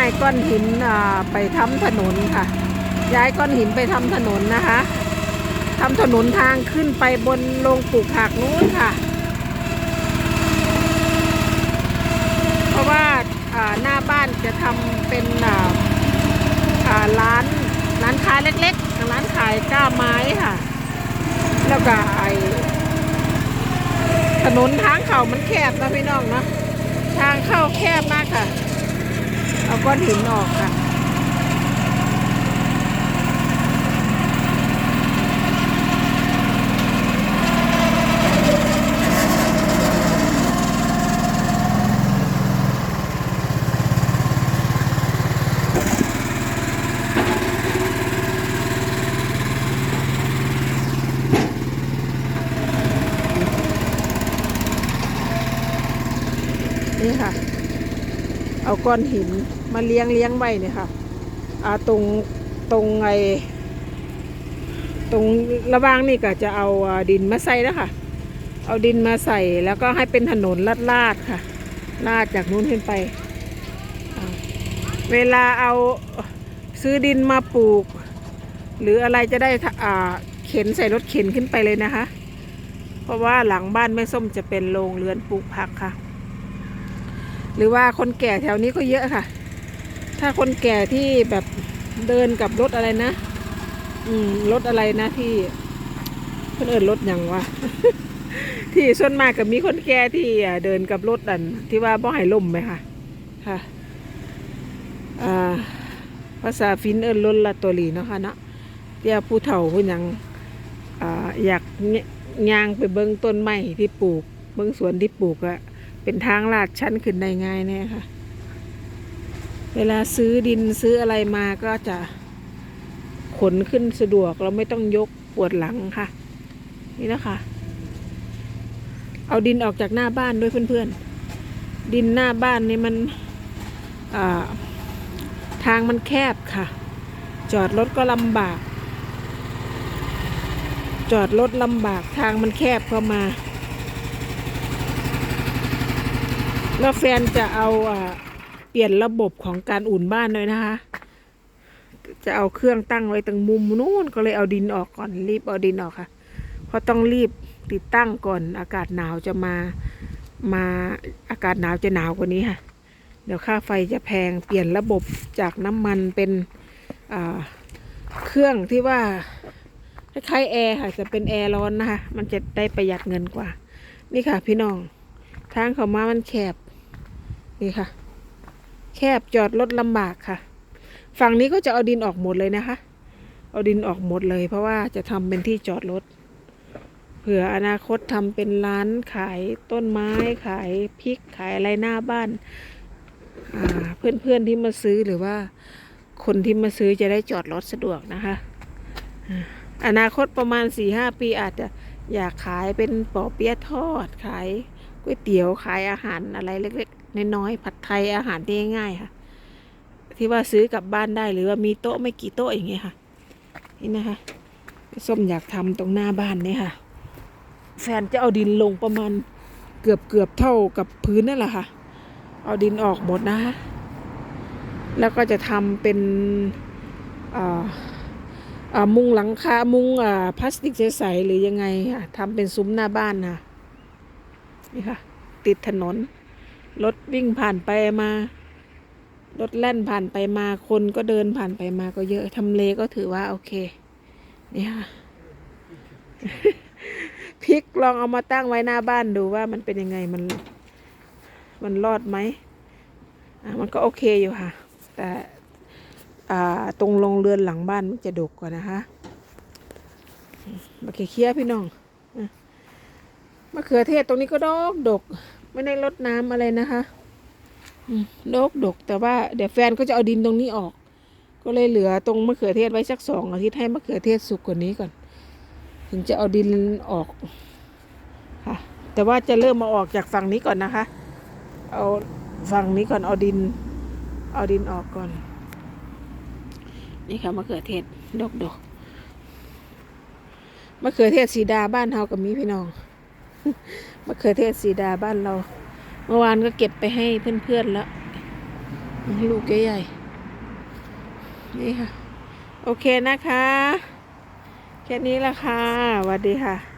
ายก้อนหินไปทำถนนค่ะ ย้ายก้อนหินไปทำถนนนะคะทำถนนทางขึ้นไปบนโรงปลูกผักนู้นค่ะ เพราะว่าหน้าบ้านจะทำเป็นร้านร้านค้าเล็กๆร้านขายก้าไม้ค่ะ แล้วก็ไอถนนทางเขามันแคบนะพี่น้องเนาะทางเข้าแคบมากค่ะ ก้อนหินออกค่ะนี่ค่ะ เอาก้อนหินมาเลี้ยงเลี้ยงไว้เนี่ยค่ะอ่าตรงตรงไอตรงระว่างนี่ก็จะเอาดินมาใส่แล้วค่ะ เอาดินมาใส่แล้วก็ให้เป็นถนนลาดลาดๆค่ะ ลาดจากนู้นขึ้นไป เวลาเอาซื้อดินมาปลูก หรืออะไรจะได้เข็นใส่รถเข็นขึ้นไปเลยนะคะ เพราะว่าหลังบ้านแม่ส้มจะเป็นโรงเรือนปลูกผักค่ะ หรือว่าคนแก่แถวนี้ก็เยอะค่ะ ถ้าคนแก่ที่แบบเดินกับรถอะไรนะ อืมรถอะไรนะที่เพื่นเอินรถยังวะที่ส่วนมากกับมีคนแก่ที่เดินกับรถอัน ที่ว่าบ่ให้ล่มไหมคะค่ะภาษาฟินเอินรถละตัวลีเนาะค่ะเนาะเดี๋ยวผู้เฒ่าผู้ยังออยากย่างไปเบิ้งต้นไม้ที่ปลูก เบิ้งสวนที่ปลูกอะ เป็นทางลาดชั้นขึ้นได้ง่ายแน่ค่ะ เวลาซื้อดินซื้ออะไรมาก็จะขนขึ้นสะดวกเราไม่ต้องยกปวดหลังค่ะ นี่นะคะ เอาดินออกจากหน้าบ้านด้วยเพื่อนๆ ดินหน้าบ้านนี่มันาทางมันแคบค่ะ จอดรถก็ลำบาก จอดรถลำบากทางมันแคบเข้ามา แล้วแฟนจะเอาเปลี่ยนระบบของการอุ่นบ้านเลยนะคะ จะเอาเครื่องตั้งไว้ตรงมุมนู้นก็เลยเอาดินออกก่อนรีบเอาดินออกค่ะ เพราะต้องรีบติดตั้งก่อนอากาศหนาวจะมามาอากาศหนาวจะหนาวกว่านี้ค่ะ เดี๋ยวค่าไฟจะแพงเปลี่ยนระบบจากน้ำมันเป็นเครื่องที่ว่าคล้ายแอร์ค่ะ จะเป็นแอร์ร้อนนะคะ มันจะได้ประหยัดเงินกว่า นี่ค่ะพี่น้อง ทางเขามามันแคบ นี่ค่ะ แคบจอดรถลำบากค่ะ ฝั่งนี้ก็จะเอาดินออกหมดเลยนะคะ เอาดินออกหมดเลย เพราะว่าจะทำเป็นที่จอดรถเผื่ออนาคตทำเป็นร้านขายต้นไม้ขายพริกขายอะไรหน้าบ้านอ่าเพื่อนๆที่มาซื้อหรือว่า คนที่มาซื้อจะได้จอดรถสะดวกนะคะ อนาคตประมาณสี่ห้าปีอาจจะอยากขายเป็นปอเปี๊ยะทอดขายก๋วยเตี๋ยวขายอาหารอะไรเล็ก น้อยๆผัดไทยอาหารที่ง่ายๆค่ะ ที่ว่าซื้อกลับบ้านได้หรือว่ามีโต๊ะไม่กี่โต๊ะอย่างเงี้ยค่ะ นี่นะคะส้มอยากทำตรงหน้าบ้านเนี่ยค่ะ แฟนจะเอาดินลงประมาณเกือบเกือบๆเท่ากับพื้นนั่นแหละค่ะ เอาดินออกหมดนะคะแล้วก็จะทำเป็นมุงหลังคา มุงพลาสติกใสๆหรือยังไงค่ะทำเป็นซุ้มหน้าบ้านนะนี่ค่ะ ติดถนน รถวิ่งผ่านไปมารถแล่นผ่านไปมาคนก็เดินผ่านไปมาก็เยอะทำเลก็ถือว่าโอเคนี่ค่ะพริกลองเอามาตั้งไว้หน้าบ้านดูว่ามันเป็นยังไงมัน มันรอดไหมอะมันก็โอเคอยู่ค่ะ แต่อ่าตรงโรงเรือนหลังบ้านมันจะดกกว่านะคะโอเคเคลียพี่น้องมะเขือเทศตรงนี้ก็ดอกดก ไม่ได้ลดน้ำอะไรนะคะอืมดกดกแต่ว่าเดี๋ยวแฟนก็จะเอาดินตรงนี้ออก ก็เลยเหลือตรงมะเขือเทศไว้สักสองอาทิตย์ให้มะเขือเทศสุกกว่านี้ก่อน ถึงจะเอาดินออกค่ะ แต่ว่าจะเริ่มมาออกจากฝั่งนี้ก่อนนะคะ เอาฝั่งนี้ก่อนเอาดิน เอาดินออกก่อน นี่ค่ะมะเขือเทศดกดกมะเขือเทศสีดาบ้านเฮากับมีพี่น้อง มะเขือเทศสีดาบ้านเรา เมื่อวานก็เก็บไปให้เพื่อนๆแล้ว ลูกใหญ่ๆนี่ค่ะ โอเคนะคะ แค่นี้ละค่ะสวัสดีค่ะ